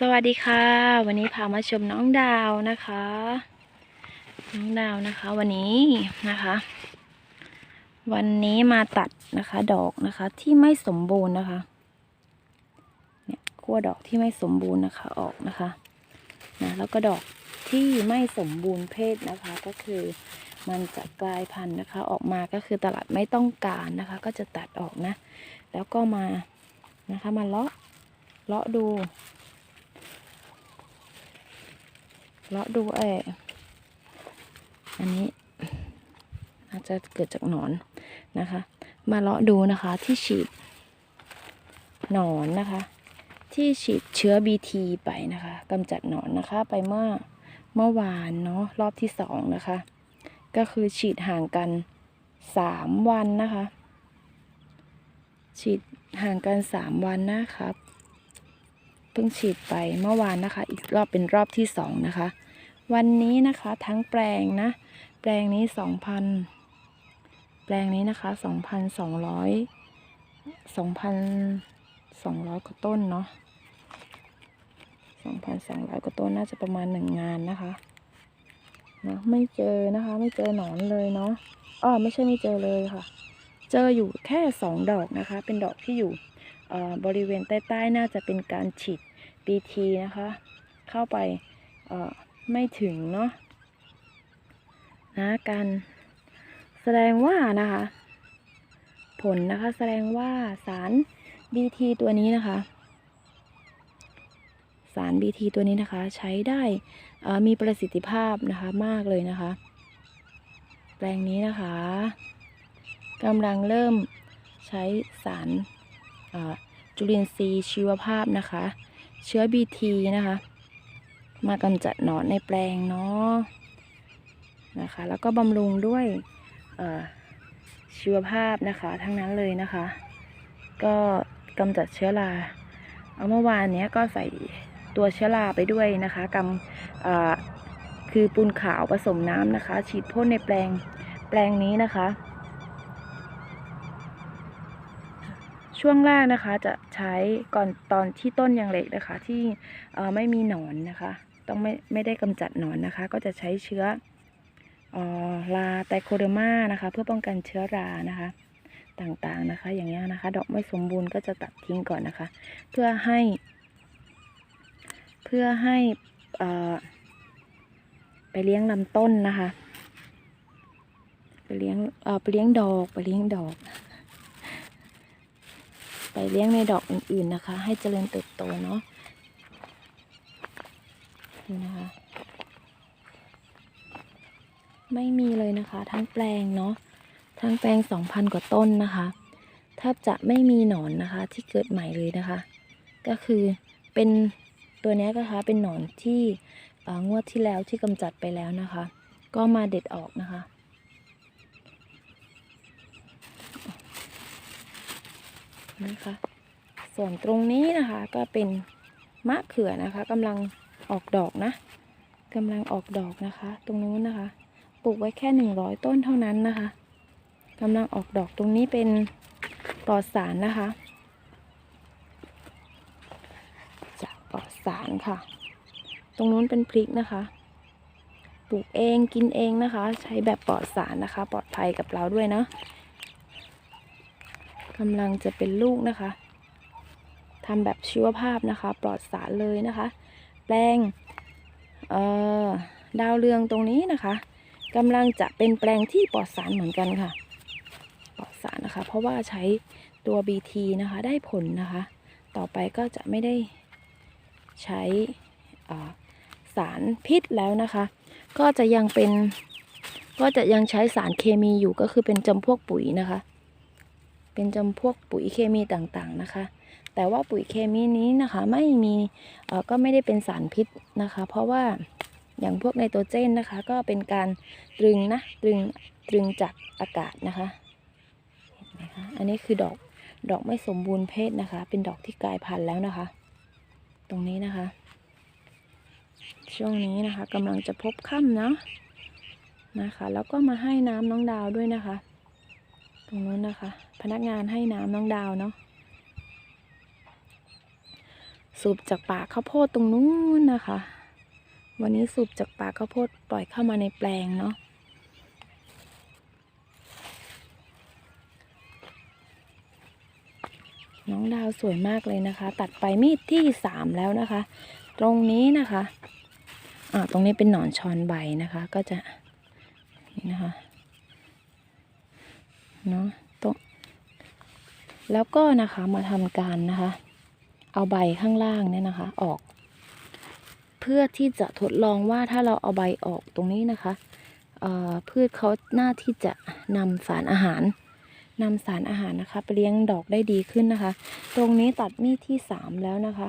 สวัสดีค่ะ วันนี้พามาชมน้องดาวนะคะ น้องดาวนะคะ วันนี้นะคะ วันนี้มาตัดนะคะ ดอกนะคะที่ไม่สมบูรณ์นะคะเนี่ยขั้วดอกที่ไม่สมบูรณ์นะคะออกนะคะนะแล้วก็ดอกที่ไม่สมบูรณ์เพศนะคะ ก็คือมันจะกลายพันธุ์นะคะ ออกมาก็คือตลาดไม่ต้องการนะคะ ก็จะตัดออกนะ แล้วก็มานะคะมาเลาะเลาะดู เลาะดูเอออันนี้อาจจะเกิดจากหนอนนะคะ มาเลาะดูนะคะที่ฉีดหนอนนะคะ ที่ฉีดเชื้อ BT ไปนะคะกำจัดหนอนนะคะ ไปเมื่อเมื่อวานเนาะรอบที่สองนะคะ ก็คือฉีดห่างกันสามวันนะคะ ฉีดห่างกันสามวันนะครับเพิ่งฉีดไปเมื่อวานนะคะ อีกรอบเป็นรอบที่สองนะคะ วันนี้นะคะทั้งแปลงนะ แปลงนี้สองพันแปลงนี้นะคะสองพันสองร้อยสองพันสองร้อยกว่าต้นเนาะสองพันสองร้อยกว่าต้นน่าจะประมาณหนึ่งงานนะคะนะไม่เจอนะคะ ไม่เจอหนอนเลยเนาะอ้อไม่ใช่ไม่เจอเลยค่ะ เจออยู่แค่สองดอกนะคะ เป็นดอกที่อยู่บริเวณใต้ๆน่าจะเป็นการฉีด BT นะคะ เข้าไปเอ่อ ไม่ถึงเนาะนะการแสดงว่านะคะ ผลนะคะแสดงว่าสาร BT ตัวนี้นะคะ สาร BT ตัวนี้นะคะ ใช้ได้อ่อมีประสิทธิภาพนะคะมากเลยนะคะ แปลงนี้นะคะกำลังเริ่มใช้สารจุลินทรีย์ชีวภาพนะคะ เชื้อ BT นะคะ มากำจัดหนอนในแปลงเนาะนะคะ แล้วก็บำรุงด้วยเอ่อชีวภาพนะคะ ทั้งนั้นเลยนะคะ ก็กำจัดเชื้อราเอาเมื่อวานเนี้ยก็ใส่ตัวเชื้อราไปด้วยนะคะกำอ่าคือปูนขาวผสมน้ำนะคะ ฉีดพ่นในแปลงแปลงนี้นะคะ ช่วงแรกนะคะจะใช้ก่อนตอนที่ต้นยังเล็กนะคะ ที่ไม่มีหนอนนะคะ ต้องไม่ไม่ได้กำจัดหนอนนะคะ ก็จะใช้เชื้อออราไตโคเดอร์มานะคะ เพื่อป้องกันเชื้อรานะคะ ต่างๆนะคะ อย่างเงี้ยนะคะ ดอกไม่สมบูรณ์ก็จะตัดทิ้งก่อนนะคะ เพื่อให้ เพื่อให้ไปเลี้ยงลำต้นนะคะ ไปเลี้ยงเออไปเลี้ยงดอกไปเลี้ยงดอกไปเลี้ยงในดอกอื่นๆนะคะ ให้เจริญเติบโตเนาะ นี่นะคะ ไม่มีเลยนะคะ ทั้งแปลงเนาะทั้งแปลงสองพันกว่าต้นนะคะแทบจะไม่มีหนอนนะคะ ที่เกิดใหม่เลยนะคะ ก็คือเป็นตัวนี้นะคะเป็นหนอนที่งวดที่แล้วที่กำจัดไปแล้วนะคะ ก็มาเด็ดออกนะคะนะคะส่วนตรงนี้นะคะก็เป็นมะเขือนะคะกำลัง ออกดอกนะกำลังออกดอกนะคะ ตรงนู้นนะคะ ปลูกไว้แค่หนึ่งร้อยต้นเท่านั้นนะคะกำลังออกดอกตรงนี้เป็นปลอดสารนะคะ จากปลอดสารค่ะ ตรงนู้นเป็นพริกนะคะ ปลูกเองกินเองนะคะ ใช้แบบปลอดสารนะคะ ปลอดภัยกับเราด้วยเนาะกำลังจะเป็นลูกนะคะทำแบบชีวภาพนะคะ ปลอดสารเลยนะคะ แปลงเอ่อดาวเรืองตรงนี้นะคะกำลังจะเป็นแปลงที่ปลอดสารเหมือนกันค่ะ ปลอดสารนะคะ เพราะว่าใช้ตัว BT นะคะได้ผลนะคะ ต่อไปก็จะไม่ได้ใช้สารพิษแล้วนะคะ ก็จะยังเป็นก็จะยังใช้สารเคมีอยู่ก็คือเป็นจำพวกปุ๋ยนะคะ เป็นจำพวกปุ๋ยเคมีต่างๆนะคะ แต่ว่าปุ๋ยเคมีนี้นะคะไม่มีเอ่อก็ไม่ได้เป็นสารพิษนะคะ เพราะว่าอย่างพวกไนโตรเจนนะคะ ก็เป็นการตรึงนะตรึงตรึงจากอากาศนะคะเห็นไหมคะอันนี้คือดอกดอกไม่สมบูรณ์เพศนะคะ เป็นดอกที่กลายพันธุ์แล้วนะคะ ตรงนี้นะคะ ช่วงนี้นะคะกำลังจะพบค่ำเนาะนะคะ แล้วก็มาให้น้ำน้องดาวด้วยนะคะ ตรงนู้นนะคะ พนักงานให้น้ำน้องดาวเนาะสูบจากป่าข้าวโพดตรงนู้นนะคะ วันนี้สูบจากป่าข้าวโพดปล่อยเข้ามาในแปลงเนาะน้องดาวสวยมากเลยนะคะ ตัดไปมีดที่สามแล้วนะคะ ตรงนี้นะคะอ่าตรงนี้เป็นหนอนชอนใบนะคะ ก็จะนี่นะคะ เนาะตรงแล้วก็นะคะมาทำการนะคะ เอาใบข้างล่างเนี่ยนะคะ ออก เพื่อที่จะทดลองว่าถ้าเราเอาใบออกตรงนี้นะคะพืชเขาหน้าที่จะนำสารอาหารนำสารอาหารนะคะ ไปเลี้ยงดอกได้ดีขึ้นนะคะ ตรงนี้ตัดมีดที่สามแล้วนะคะ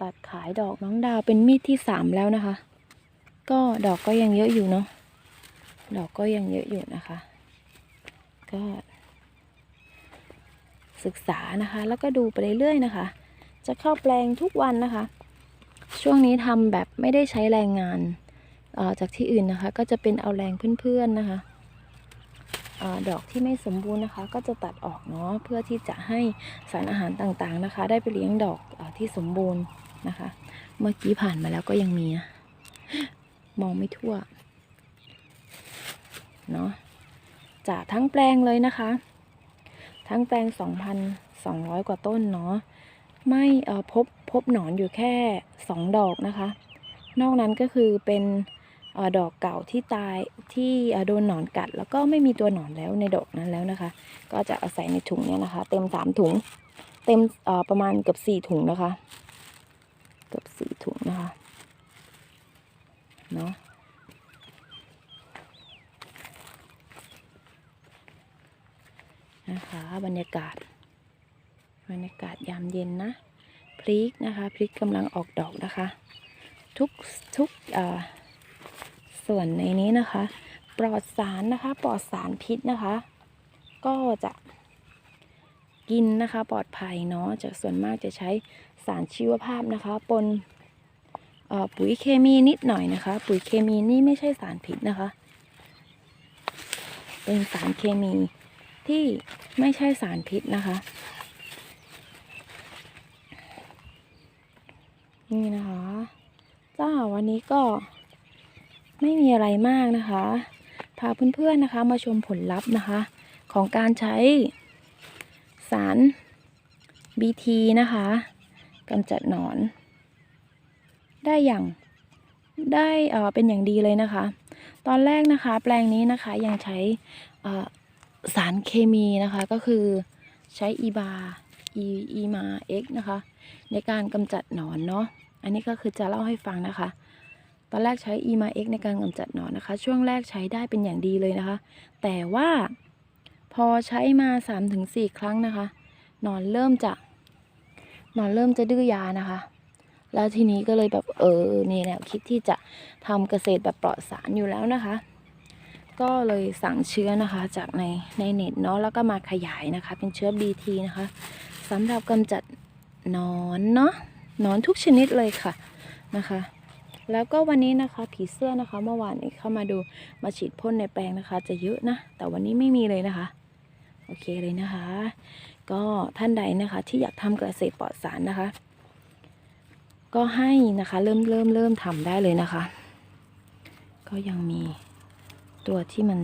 ตัดขายดอกน้องดาวเป็นมีดที่สามแล้วนะคะ ก็ดอกก็ยังเยอะอยู่เนาะ ดอกก็ยังเยอะอยู่นะคะ ก็ ศึกษานะคะ แล้วก็ดูไปเรื่อยๆนะคะ จะเข้าแปลงทุกวันนะคะ ช่วงนี้ทำแบบไม่ได้ใช้แรงงานออจากที่อื่นนะคะ ก็จะเป็นเอาแรงเพื่อนๆนะคะออดอกที่ไม่สมบูรณ์นะคะ ก็จะตัดออกเนาะเพื่อที่จะให้สารอาหารต่างๆนะคะ ได้ไปเลี้ยงดอกออที่สมบูรณ์นะคะ เมื่อกี้ผ่านมาแล้วก็ยังมีนะมองไม่ทั่ว เนาะจากทั้งแปลงเลยนะคะ ทั้งแปลง 2,200 กว่าต้นเนาะไม่เออพบพบหนอนอยู่แค่ 2 ดอกนะคะ นอกนั้นก็คือเป็นอดอกเก่าที่ตายที่โดนหนอนกัด แล้วก็ไม่มีตัวหนอนแล้วในดอกนั้นแล้วนะคะ ก็จะเอาศัยในถุงเนี้ยนะคะ เต็มสามถุง เต็มประมาณเกือบสี่ถุงนะคะ เกือบสี่ถุงนะคะ เนาะ นะคะ บรรยากาศ บรรยากาศยามเย็นนะ พริกนะคะ พริกกำลังออกดอกนะคะ ทุกทุกส่วนในนี้นะคะ ปลอดสารนะคะ ปลอดสารพิษนะคะ ก็จะกินนะคะปลอดภัยเนาะจากส่วนมากจะใช้สารชีวภาพนะคะ ปนปุ๋ยเคมีนิดหน่อยนะคะ ปุ๋ยเคมีนี่ไม่ใช่สารพิษนะคะ เป็นสารเคมี ที่ไม่ใช่สารพิษนะคะ นี่นะคะจ้าวันนี้ก็ไม่มีอะไรมากนะคะ พาเพื่อนๆนะคะ มาชมผลลัพธ์นะคะ ของการใช้สาร BT นะคะกำจัดหนอน ได้อย่างได้เอ่อเป็นอย่างดีเลยนะคะ ตอนแรกนะคะ แปลงนี้นะคะยังใช้อ่อ สารเคมีนะคะก็คือใช้อีบาอีอีมาเอ็กนะคะ ในการกำจัดหนอนเนาะอันนี้ก็คือจะเล่าให้ฟังนะคะ ตอนแรกใช้ e m a x ในการกำจัดหนอนนะคะ ช่วงแรกใช้ได้เป็นอย่างดีเลยนะคะ แต่ว่าพอใช้มา 3-4 ครั้งนะคะหนอนเริ่มจะหนอนเริ่มจะดื้อยานะคะ แล้วทีนี้ก็เลยแบบเออนี่แนวคิดที่จะทำเกษตรแบบปลอดสารอยู่แล้วนะคะ ก็เลยสั่งเชื้อนะคะจากในในเน็ตเนาะแล้วก็มาขยายนะคะ เป็นเชื้อ BT นะคะสำหรับกำจัดนอนเนาะนอนทุกชนิดเลยค่ะนะคะ แล้วก็วันนี้นะคะผีเสื้อนะคะ เมื่อวานเข้ามาดูมาฉีดพ่นในแปลงนะคะ จะเยอะนะ แต่วันนี้ไม่มีเลยนะคะ โอเคเลยนะคะ ก็ท่านใดนะคะที่อยากทำเกษตรปลอดสารนะคะ ก็ให้นะคะเริ่มเริ่มเริ่มทำได้เลยนะคะ ก็ยังมี ตัวที่มัน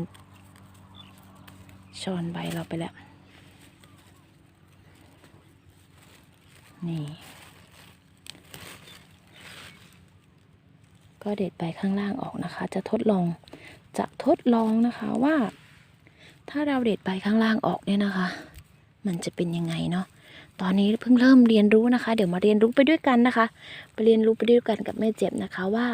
ชอนใบเราไปแล้ว นี่ ก็เด็ดใบข้างล่างออกนะคะ จะทดลอง จะทดลองนะคะว่า ถ้าเราเด็ดใบข้างล่างออกเนี่ยนะคะ มันจะเป็นยังไงเนาะ ตอนนี้เพิ่งเริ่มเรียนรู้นะคะ เดี๋ยวมาเรียนรู้ไปด้วยกันนะคะ ไปเรียนรู้ไปด้วยกันกับแม่เจ็บนะคะว่า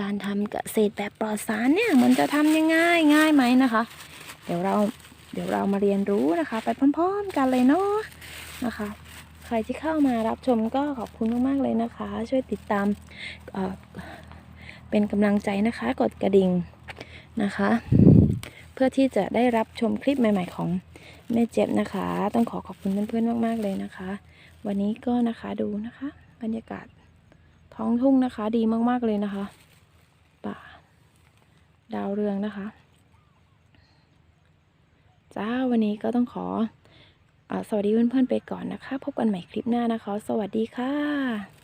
การทำเกษตรแบบปลอดสารเนี่ยมันจะทำยังไงง่ายไหมนะคะ เดี๋ยวเราเดี๋ยวเรามาเรียนรู้นะคะ ไปพร้อมๆกันเลยเนาะนะคะ ใครที่เข้ามารับชมก็ขอบคุณมากๆเลยนะคะ ช่วยติดตามเอ่อเป็นกำลังใจนะคะ กดกระดิ่งนะคะ เพื่อที่จะได้รับชมคลิปใหม่ๆของแม่เจ็บนะคะ ต้องขอขอบคุณเพื่อนๆมากๆเลยนะคะ วันนี้ก็นะคะดูนะคะ บรรยากาศท้องทุ่งนะคะดีมากๆเลยนะคะ ดาวเรืองนะคะจ้าวันนี้ก็ต้องขออสวัสดีเพื่อนๆไปก่อนนะคะ พบกันใหม่คลิปหน้านะคะ สวัสดีค่ะ